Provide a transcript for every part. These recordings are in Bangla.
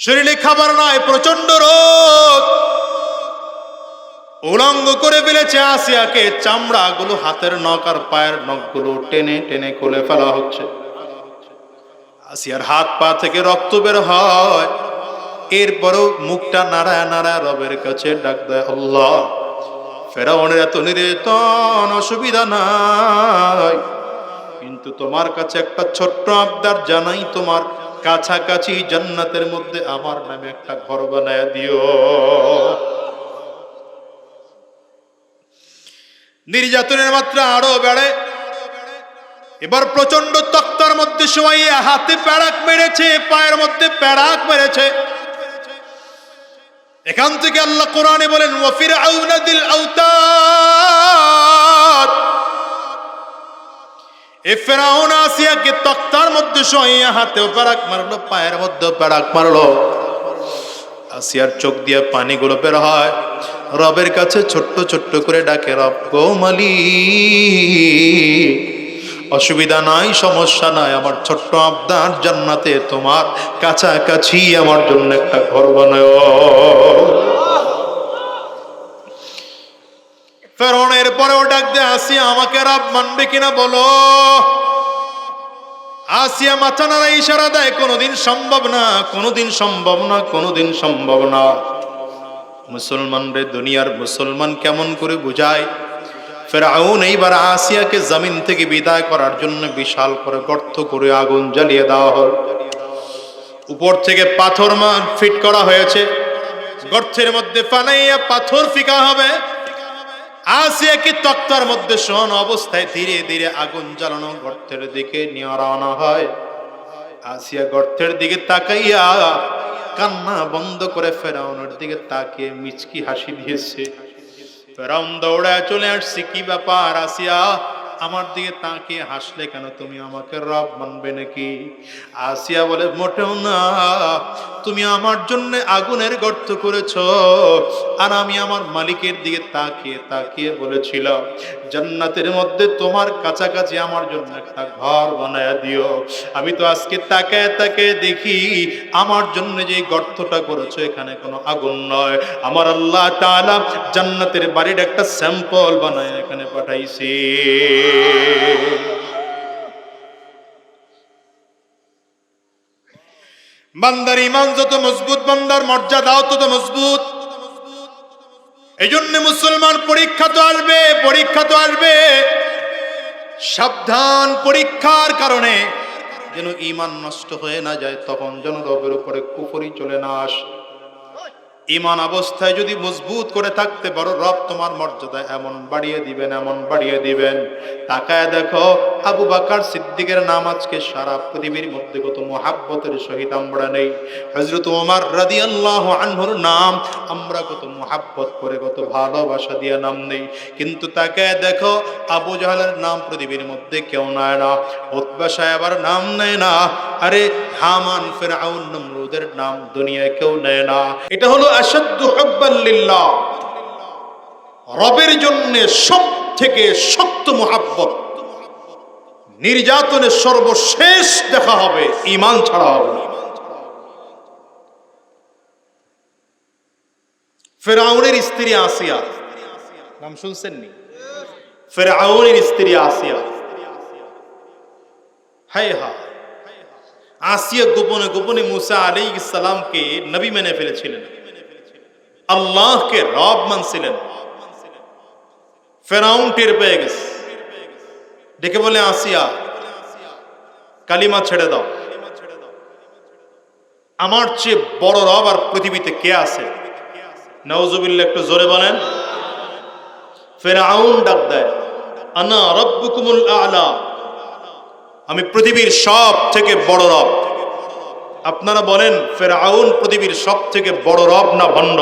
শরীরে খাবার নাই প্রচণ্ড রোগ। উলঙ্গ করে ফেলেছে আসিয়াকে, চামড়াগুলো হাতের নখ আর পায়ের নখগুলো টেনে টেনে খুলে ফেলা হচ্ছে। আসিয়ার হাত পা থেকে রক্ত বের হয়। এরপরও মুখটা নাড়ায় নাড়ায় রবের কাছে ডাক দেয়, আল্লাহ, ফেরাউনের এত নিরেতন অসুবিধা নাই। কিন্তু তোমার কাছে একটা ছোট্ট আবদার জানাই তোমার কাছাকাছি জান্নাতের মধ্যে আমার নামে একটা ঘর বানায় দিও। নির্যাতনের মাত্রা আরও বেড়ে। এবার প্রচণ্ড তক্তার মধ্যে শোয়াইয়ে হাতে প্যারাক মেরেছে, পায়ের মধ্যে প্যারাক মেরেছে। এখান থেকে আল্লাহ কোরআনে বলেন ওয়াফির আউনাদিল আউতাদ এ ফেরাউন আসিয়াকে তক্তার মধ্যে শোয়াইয়া হাতেও প্যারাক মারলো, পায়ের মধ্যে প্যারাক মারলো। আসিয়ার চোখ দিয়ে পানিগুলো বের হয়, রবের কাছে ছোট্ট ছোট্ট করে ডাকে, রব গো মালিক, অসুবিধা নাই, সমস্যা নাই, আমার ছোট্ট আবদার জান্নাতে তোমার কাছাকাছি আমার জন্য একটা ঘর বানায় ফেরনের পরেও ডাক দিয়ে, আসিয়া আমাকে রব মানবে কিনা বলো? আসিয়া মাথা নাড়া ইশারা দেয়, কোনোদিন সম্ভব না, কোনোদিন সম্ভব না, কোনোদিন সম্ভব না। মুসলমান রে, দুনিয়ার মুসলমান কেমন করে বুঝায়? ফেরাউন এইবার আসিয়াকে জমিন থেকে বিদায় করার জন্য বিশাল করে গর্ত করে আগুন জ্বালিয়ে দেওয়া হল। উপর থেকে পাথর ফিট করা হয়েছে। গর্তের মধ্যে ফানাইয়া পাথর ফিকা হবে। আসিয়াকে তক্তার মধ্যে শোন অবস্থায় ধীরে ধীরে আগুন জ্বালানো গর্তের দিকে নিয়ে রওনা হয়। আসিয়া গর্তের দিকে তাকাইয়া কান্না বন্ধ করে ফেরাউনের দিকে তাকিয়ে মিচকি হাসি দিয়েছে। ফেরাউন দৌড়ায় চলে আসছে, কি ব্যাপার আসিয়া? আমার দিকে তাকিয়ে হাসলে কেন? তুমি আমাকে রব মানবে নাকি? আসিয়া বলে, মোটেও না। তুমি আমার জন্য আগুনের গর্ত করেছ। আর আমি আমার মালিকের দিকে তাকিয়ে তাকিয়ে বলেছিলাম, জান্নাতের মধ্যে তোমার কাছাকাছি আমার জন্য একটা ঘর বানায় দিও। আমি তো আজকে তাকায় তাকে দেখি, আমার জন্য যে গর্তটা করেছ, এখানে কোনো আগুন নয়। আমার আল্লাহ তাআলা জান্নাতের বাড়ির একটা স্যাম্পল বানায় এখানে পাঠাইছি। বান্দার ইমান যত মজবুত, বান্দার মর্যাদাও তত মজবুত। এই জন্য মুসলমান পরীক্ষা তো আসবে, পরীক্ষা তো আসবে। সাবধান পরীক্ষার কারণে যেন ইমান নষ্ট হয়ে না যায়, তখন যেন উপরে কুফরি চলে না আসে। ইমান অবস্থায় যদি মজবুত করে থাকতে পারো, রব তোমার মর্যাদা এমন বাড়িয়ে দিবেন, এমন বাড়িয়ে দিবেন। তাকায় দেখো, আবু বাকার সিদ্দিকের নাম আজকে সারা পৃথিবীর মধ্যে কত মহাব্বতের সহিত আমরা নেই। হজরত ওমর রাদি আল্লাহ আনহুর নাম আমরা কত মহাব্বত করে, কত ভালোবাসা দিয়ে নাম নেই। কিন্তু তাকায় দেখো, আবু জাহালের নাম পৃথিবীর মধ্যে কেউ নেয় না। উতবা সাহেবার নাম নেয় না। আরে হামান ফেরাউন নমরুদের নাম দুনিয়ায় কেউ নেয় না। এটা হলো আসাদ্দু হব্বান রবের জন্য সব থেকে শক্ত মোহাব্বত। নির্যাতনের সর্বশেষ দেখা হবে ইমান ছাড়া হবে ফেরাউনের স্ত্রী আসিয়া, নাম শুনছেন নি ফেরাউনের স্ত্রী আসিয়া, হায় হা আসিয়া গোপনে গোপনে মুসা আলী সালামকে নবী মেনে ফেলেছিলেন। আল্লাহকে রব মানছিলেন। ফেরাউন টের পেয়ে গেছে। ডেকে বলে, আসিয়া, কালিমা ছেড়ে দাও। আমার চেয়ে বড় রব আর পৃথিবীতে কে আছে? নওজুবিল্লা একটু জোরে বলেন। ফেরাউন ডাক দেয়, আনা রব্বুকুমুল আলা? আমি পৃথিবীর সব থেকে বড় রব। আপনারা বলেন, ফেরাউন পৃথিবীর সব থেকে বড় রব না ভণ্ড?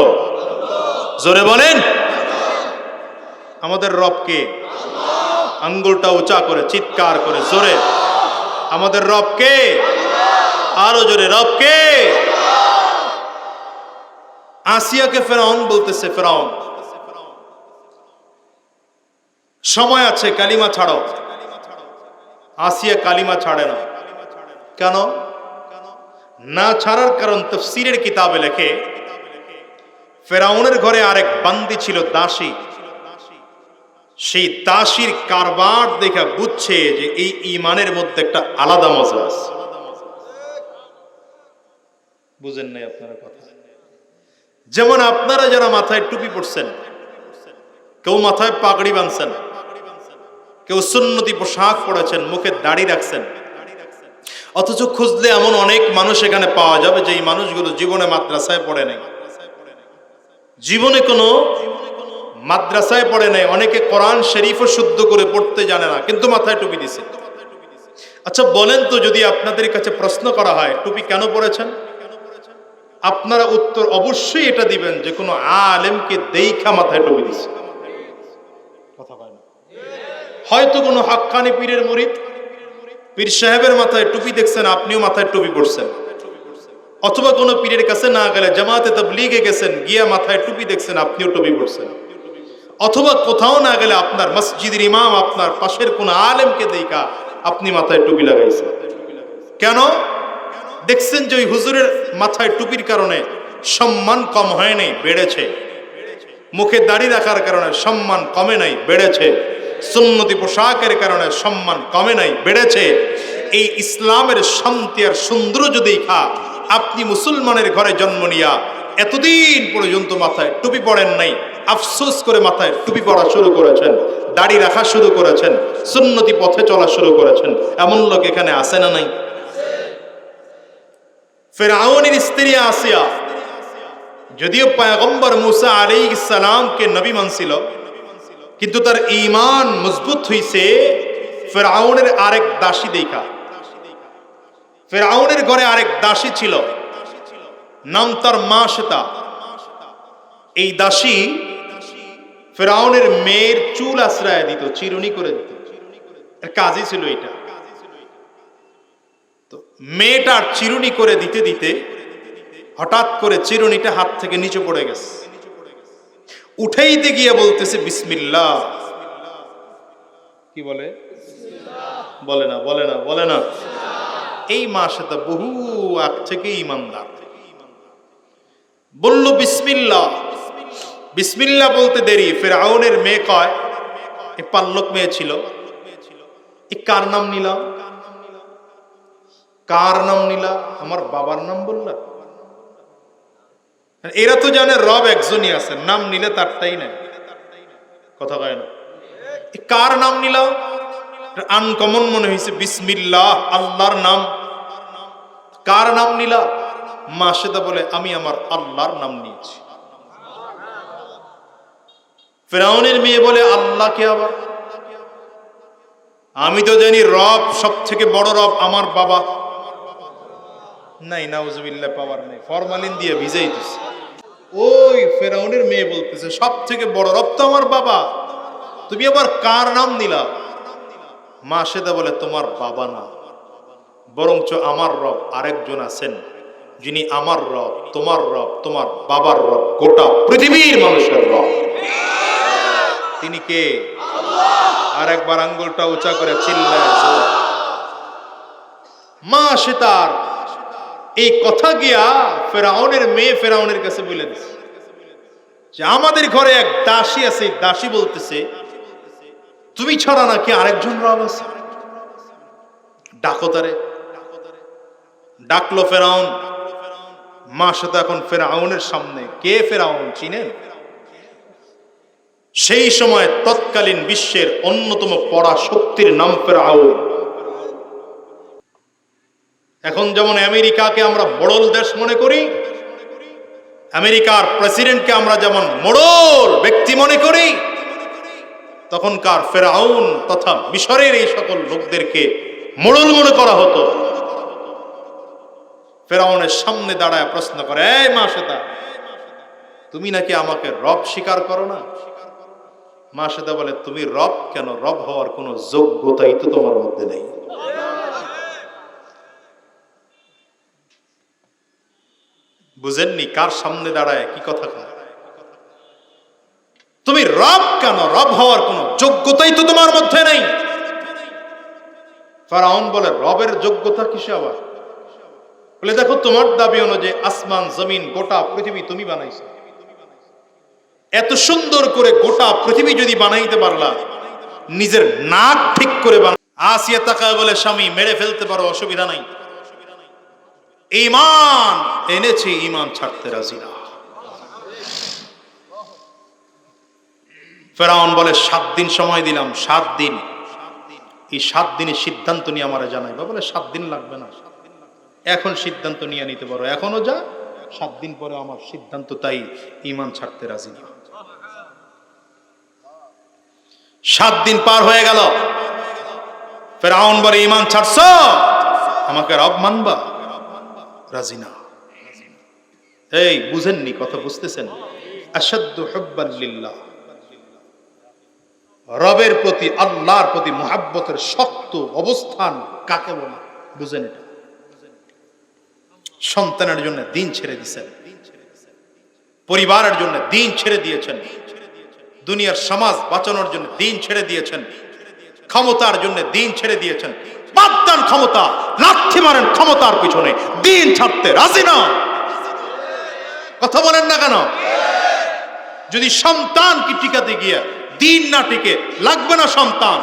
জোরে বলেন। আমাদের রবকে আঙ্গুলটা উঁচা করে, চিৎকার করে, জোরে। আমাদের রবকে আরও জোরে রবকে আসিয়াকে ফেরাউন বলতেছে, ফেরাউন। সময় আছে, কালিমা ছাড়ো। আসিয়া কালিমা ছাড়ে না। কেন? না ছাড়ার কারণ তফসিরের কিতাবে লেখে, ফেরাউনের ঘরে আরেক বান্দি ছিল দাসী। সেই দাসীর কারবার দেখা বুঝছে যে এই ইমানের মধ্যে একটা আলাদা মজা আছে। বুঝেন নাই আপনারা কথা? যেমন আপনারা যারা মাথায় টুপি পড়ছেন কেউ মাথায় পাগড়ি বাঁধছেন কেউ সুন্নতি পোশাক পড়েছেন মুখে দাড়ি রাখছেন। অথচ খুঁজলে এমন অনেক মানুষ এখানে পাওয়া যাবে যে এই মানুষগুলো জীবনে মাদ্রাসায় পড়ে নাই। জীবনে কোনো মাদ্রাসায় পড়ে নাই, অনেকে কোরআন শরীফও শুদ্ধ করে পড়তে জানে না, কিন্তু মাথায় টুপি দিছে। আচ্ছা বলেন তো যদি আপনাদের কাছে প্রশ্ন করা হয়, টুপি কেন পড়েছেন আপনারা উত্তর অবশ্যই এটা দিবেন যে কোনো আলেমকে দেইখা মাথায় টুপি দিছে। হয়তো কোনো হাক্কানি পীরের মুরিদ, পীর সাহেবের মাথায় টুপি দেখছেন, আপনিও মাথায় টুপি পড়ছেন অথবা কোনো পীরের কাছে না গেলে জামাতে তবলিগে গেছেন, গিয়া মাথায় টুপি দেখছেন, আপনিও টুপি পড়ছেন অথবা কোথাও না গেলে আপনার মসজিদের ইমাম, আপনার পাশের কোন আলেমকে দেখা আপনি মাথায় টুপি লাগাইছেন। কেন? দেখছেন যে ওই হুজুরের মাথায় টুপির কারণে সম্মান কম হয় নাই, বেড়েছে। মুখে দাড়ি রাখার কারণে সম্মান কমে নাই, বেড়েছে। সুন্নতি পোশাকের কারণে সম্মান কমে নাই, বেড়েছে। এই ইসলামের শান্তি আর সৌন্দর্য দেখা আপনি মুসলমানের ঘরে জন্ম নিয়া এতদিন পর্যন্ত মাথায় টুপি পড়েন নাই, আফসোস করে মাথায় টুপি পড়া শুরু করেছেন, দাড়ি রাখা শুরু করেছেন, সুন্নতি পথে চলা শুরু করেছেন, এমন লোক এখানে আসে না নাই? ফেরাউনের স্ত্রী আসিয়া, যদিও পয়গম্বর মুসা আলী ইসালামকে নবী মানছিল কিন্তু তার ইমান মজবুত হইছে ফেরাউনের আরেক দাসী দেখা। ফেরাউনের ঘরে আরেক দাসী ছিল, নাম তার মা সেতা এই দাসী ফেরাউনের মেয়ের চুল আশ্রয় দিত, চিরুনি করে দিত। এর কাজই ছিল এটা। তো মেয়েটার চিরুনি করে দিতে দিতে হঠাৎ করে চিরুনিটা হাত থেকে নিচে পড়ে গেছে। উঠাইতে গিয়ে বলতেছে, বিসমিল্লাহ। কি বলে? বলে না বলে না বলে না। এই মা সেটা বহু আগ থেকে ইমানদার। বলল, বিসমিল্লাহ। বিসমিল্লাহ বলতে দেরি। ফের আউনের মেয়ে কয়? এ পাল্লক মেয়ে ছিল। এ কার নাম নিলাম? কার নাম নিলা আমার বাবার নাম বললা এরা তো জানে রব একজনই আছে, নাম নিলে তারটাই নেই কথা কয় না? কার নাম নিলাম? আনকমন মনে হয়েছে বিসমিল্লাহ, আল্লাহর নাম। কার নাম নিলা? মা সেটা বলে, আমি আমার আল্লাহর নাম নিয়েছি। ফেরাউনের মেয়ে বলে, আল্লাহকে আবার। আমি তো জানি রব সব থেকে বড় রব, আমার বাবা নাই, নাউজুবিল্লাহ পাওয়ার নেই। ফরমালিন দিয়ে ভিজাই দিছে। ওই ফেরাউনের মেয়ে বলতেছে সব থেকে বড় রব তো আমার বাবা। তুমি আবার কার নাম নিলা? মা সেদা বলে, তোমার বাবা না। বরঞ্চ আমার রব আরেকজন আছেন, যিনি আমার রব, তোমার রব, তোমার বাবার রব, গোটা পৃথিবীর মানুষের রব। তিনি কে? আর একবার আঙ্গুলটা উঁচা করে চিল্লায় মা সে তার এই কথা গিয়া ফেরাউনের মেয়ে ফেরাউনের কাছে বলে দিছে যে আমাদের ঘরে এক দাসী আছে দাসী বলতেছে, তুমি ছাড়া নাকি আরেকজন রব আছে? ডাকো তারে। ডাকলো ফেরাউন। মা সাথে এখন ফেরাউনের সামনে। কে ফেরাউন চিনেন? সেই সময় তৎকালীন বিশ্বের অন্যতম পড়া শক্তির নাম ফেরাউন। এখন যেমন আমেরিকাকে আমরা বড়ল দেশ মনে করি, আমেরিকার প্রেসিডেন্টকে আমরা যেমন মোড়ল ব্যক্তি মনে করি, তখনকার ফেরাউন তথা মিশরের এই সকল লোকদেরকে মোড়ল মনে করা হতো। ফেরাউনের সামনে দাঁড়ায় প্রশ্ন করে, এই মা সেতা তুমি নাকি আমাকে রব স্বীকার করো না? মা সেতা বলে, তুমি রব কেন? রব হওয়ার কোনো যোগ্যতাই তো তোমার মধ্যে নেই। বুঝেননি কার সামনে দাঁড়ায়, কি কথা কয়? তুমি রব কেন? রব হওয়ার কোনো যোগ্যতাই তো তোমার মধ্যে নেই। ফারাউন বলে, রবের যোগ্যতা কিসে আবার? বলে, দেখো, তোমার দাবি অনুযায়ী আসমান, জমিন, গোটা পৃথিবী তুমি বানাইছো। এত সুন্দর করে গোটা পৃথিবী যদি বানাইতে পারলা, নিজের নাক ঠিক করে বানা আসিয়া তাকায় বলে, স্বামী, মেরে ফেলতে পারো, অসুবিধা নাই। ইমান এনেছি ইমান ছাড়তে রাজি না। ফেরাউন বলে, সাত দিন সময় দিলাম, সাত দিন। এই সাত দিনের সিদ্ধান্ত নিয়ে আমার জানাইবা, বলে সাত দিন লাগবে না। এখন সিদ্ধান্ত নিয়ে নিতে পারো, এখনও যা, সাত দিন পরে আমার সিদ্ধান্ত তাই ইমান ছাড়তে রাজি না। সাত দিন পার হয়ে গেল। ফেরাউন বলে ইমান ছাড়ছ? আমাকে রব মানবা রাজি না। এই, বুঝেননি কথা বুঝতেছেন? রবের প্রতি, আল্লাহর প্রতি মোহাব্বতের শক্ত অবস্থান কাকে বলে? বুঝেন এটা। সন্তানের জন্য দিন ছেড়ে দিয়েছেন পরিবারের জন্য দিন ছেড়ে দিয়েছেন। দুনিয়ার সমাজ বাঁচানোর জন্য দিন ছেড়ে দিয়েছেন। ক্ষমতার জন্য দিন ছেড়ে দিয়েছেন। বাদদান ক্ষমতা লাথি মারেন ক্ষমতার পিছনে দিন ছাড়তে রাজি না। কথা বলেন না কেন? যদি সন্তান কি টিকাতে গিয়ে দিন না টিকে, লাগবে না সন্তান?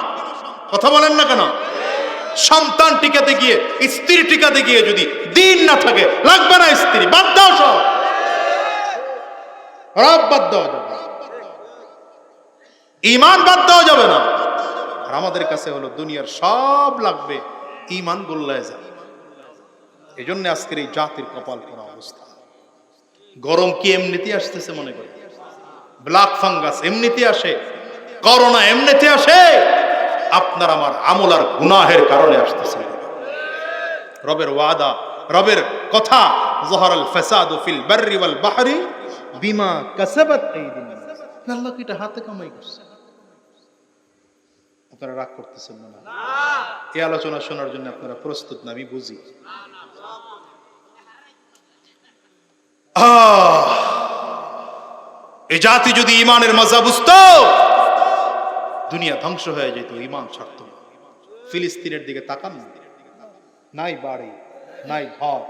কথা বলেন না কেন? সন্তান টিকাতে গিয়ে, স্ত্রী টিকাতে গিয়ে যদি দিন না থাকে, লাগবে না স্ত্রী? বাদ দাও সব। রব বাদ দেওয়া যাবে। ইমান বাদ দেওয়া যাবে না। আর আমাদের কাছে হলো দুনিয়ার সব লাগবে ইমান গোল্লায় যাবে এই জন্য আজকের এই জাতির কপাল করা অবস্থা। গরম কি এমনিতে আসতেছে মনে করে? ব্ল্যাক ফাঙ্গাস এমনিতে আসে? করোনা এমনিতে আসে? আপনার আমার আমল আর গুনাহের কারণে আসতেছে রবের ওয়াদা, রবের কথা, জহরাল ফাসাদ ফিল বাররি ওয়াল বাহরি বিমা কাসাবাত আল্লাহ কি এটা হাতে কামাই করছে? আপনারা রাগ করতেছেন না এই আলোচনা শোনার জন্য আপনারা প্রস্তুত না আমি বুঝি। এই জাতি যদি ইমানের মজা বুঝত দুনিয়া ধ্বংস হয়ে যেত ইমান ছাড়ত ফিলিস্তিনের দিকে তাকান নাই বাড়ি নাই ঘর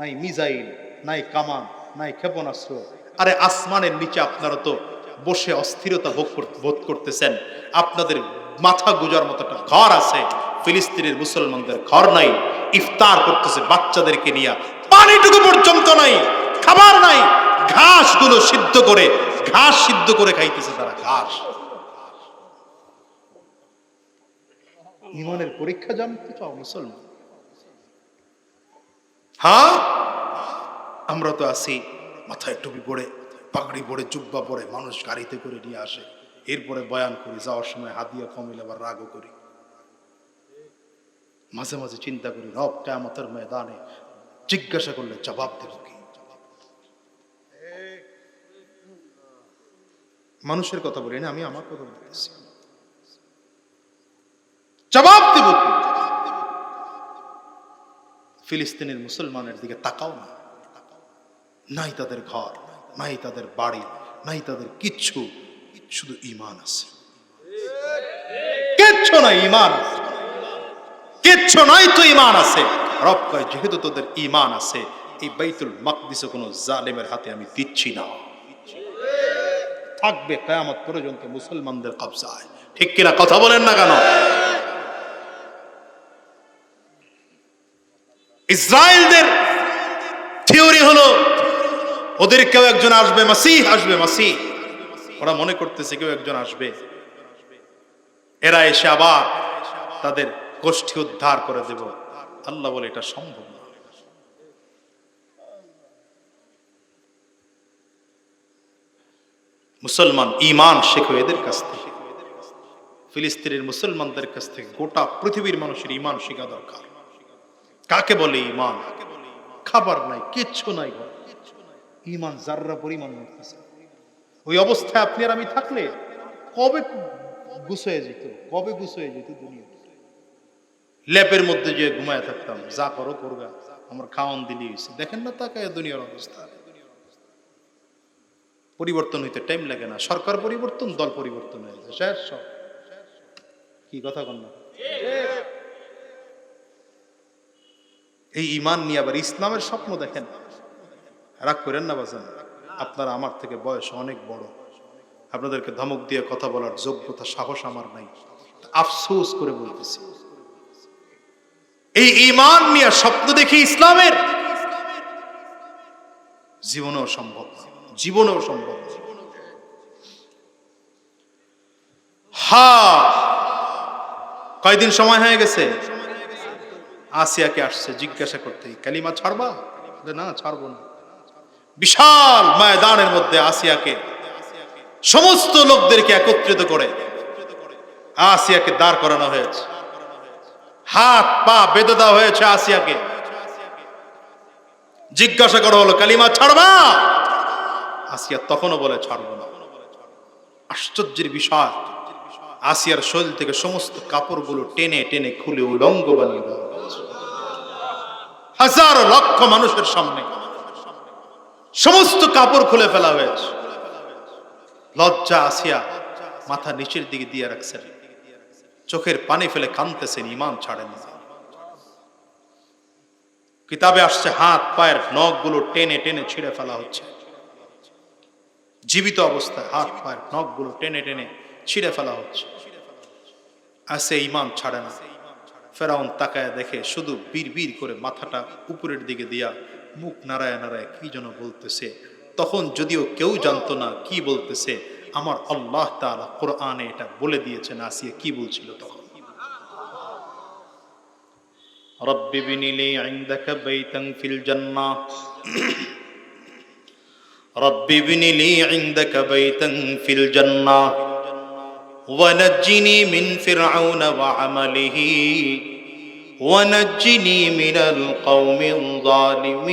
নাই মিজাইল নাই কামান নাই ক্ষেপণাস্ত্র। আরে আসমানের নিচে আপনারা তো বসে অস্থিরতা ভোগ বোধ করতেছেন। আপনাদের মাথা গুজার মতো একটা ঘর আছে। ফিলিস্তিনের মুসলমানদের ঘর নাই। ইফতার করতেছে বাচ্চাদেরকে নিয়ে। পানিটুকু পর্যন্ত নাই, খাবার নাই। ঘাসগুলো সিদ্ধ করে, ঘাস সিদ্ধ করে খাইতেছে তারা, ঘাস। ইমানের পরীক্ষা জানতে চাও মুসলমান? হ্যাঁ? আমরা তো আছি, মাথায় টুপি পরে, পাগড়ি পরে, জুব্বা পরে মানুষ গাড়িতে করে নিয়ে আসে। এরপরে বয়ান করি, যাওয়ার সময় হাতিয়া কমিলে আবার রাগও করি। মাঝে মাঝে চিন্তা করি, রব কেমতের ময়দানে জিজ্ঞাসা করলে জবাব দেব কি? মানুষের কথা বলি না, আমি আমার কথা বলতেছি। জবাব দেব ফিলিস্তিনের মুসলমানের দিকে তাকাও না। নাই তাদের ঘর, নাই তাদের বাড়ি, নাই তাদের কিচ্ছু। শুধু ইমান আছে। কিচ্ছু নাই ইমান কিচ্ছু নাই তো ইমান আছে। রব কয়, যেহেতু তোদের ইমান আছে, এই বাইতুল মাকদিসে কোনো জালেমের হাতে আমি দিচ্ছি না। থাকবে কেয়ামত পর্যন্ত মুসলমানদের কবজায়। ঠিক কিনা কথা বলেন না কেন? ইসরায়েলদের থিওরি হলো, ওদের কেউ একজন আসবে, মাসিহ আসবে, মাসিহ। ওরা মনে করতেছে কেউ একজন আসবে। এরা এসে আবার তাদের গোষ্ঠী উদ্ধার করে দেব। আল্লাহ বলে এটা সম্ভব না। মুসলমান ইমান শেখো এদের কাছ থেকে। ফিলিস্তিনের মুসলমানদের কাছ থেকে গোটা পৃথিবীর মানুষের ইমান শেখা দরকার। কাকে বলে ইমান খাবার নাই, কিচ্ছু নাই ইমান জাররা পরিমাণ মরতেছে ওই অবস্থায় আপনি আর আমি থাকলে কবে গুছয়ে যেত, কবে গুছয়ে যেত দুনিয়া? ল্যাপের মধ্যে যে ঘুমায় থাকতাম, যা করো করবা, আমার খাওয়ান দিলি হয়েছে দেখেন না তাকায় দুনিয়ার অবস্থা। পরিবর্তন হইতে টাইম লাগে না। সরকার পরিবর্তন, দল পরিবর্তন হয়ে যায়। শেষ সব। কি কথা কন না? এই ইমান নিয়ে আবার ইসলামের স্বপ্ন দেখেন। রাগ করেন না বাজান। আপনারা আমার থেকে বয়স অনেক বড়। আপনাদেরকে ধমক দিয়ে কথা বলার যোগ্যতা, সাহস আমার নাই। আফসোস করে বলতেছি। এই ইমান নিয়ে স্বপ্ন দেখি ইসলামের। জীবনেও সম্ভব। জীবনেও সম্ভব হা! কয়দিন সময় হয়ে গেছে? আসিয়াকে আসছে, জিজ্ঞাসা করতে কালিমা ছাড়বা? না, ছাড়বো না। বিশাল ময়দানের মধ্যে আসিয়াকে সমস্ত লোকদেরকে একত্রিত করে আসিয়াকে দাঁড় করানো হয়েছে। হাত, পা বেঁধে দেওয়া হয়েছে আসিয়াকে। জিজ্ঞাসা করা হলো, কালিমা ছাড়বা? আসিয়া তখনও বলে, ছাড়বো না। আশ্চর্যের বিষয়, আসিয়ার শরীর থেকে সমস্ত কাপড়গুলো টেনে টেনে খুলে উলঙ্গ বানিয়ে দেওয়া। হাজার লক্ষ মানুষের সামনে সমস্ত কাপড় খুলে ফেলা হয়েছে। লজ্জা আসিয়া মাথা নিচের দিকে দিয়ে রাখছেন। চোখের পানি ফেলে কানতেছেন ইমান ছাড়েন কিতাবে আসছে, হাত, পায়ের নখগুলো টেনে টেনে ছিঁড়ে ফেলা হচ্ছে। জীবিত অবস্থায় হাত, পায়ের নখগুলো টেনে টেনে ছিঁড়ে ফেলা হচ্ছে। আর সে ইমান ছাড়ে না। ফেরাউন তাকায় দেখে শুধু বীর বীর করে মাথাটা উপরের দিকে দিয়া মুখ নাড়ায় নাড়ায় কি যেন বলতেছে তখন যদিও কেউ জানতো না কি বলতেছে আমার আল্লাহ তাআলা কোরআনে এটা বলে দিয়েছেন আসিয়া কি বলছিল তখন رب ابن لي عندك بيتا في الجنة رب ابن لي عندك بيتا في الجنة ونجني من فرعون وعمله ونجني من القوم الظالمين.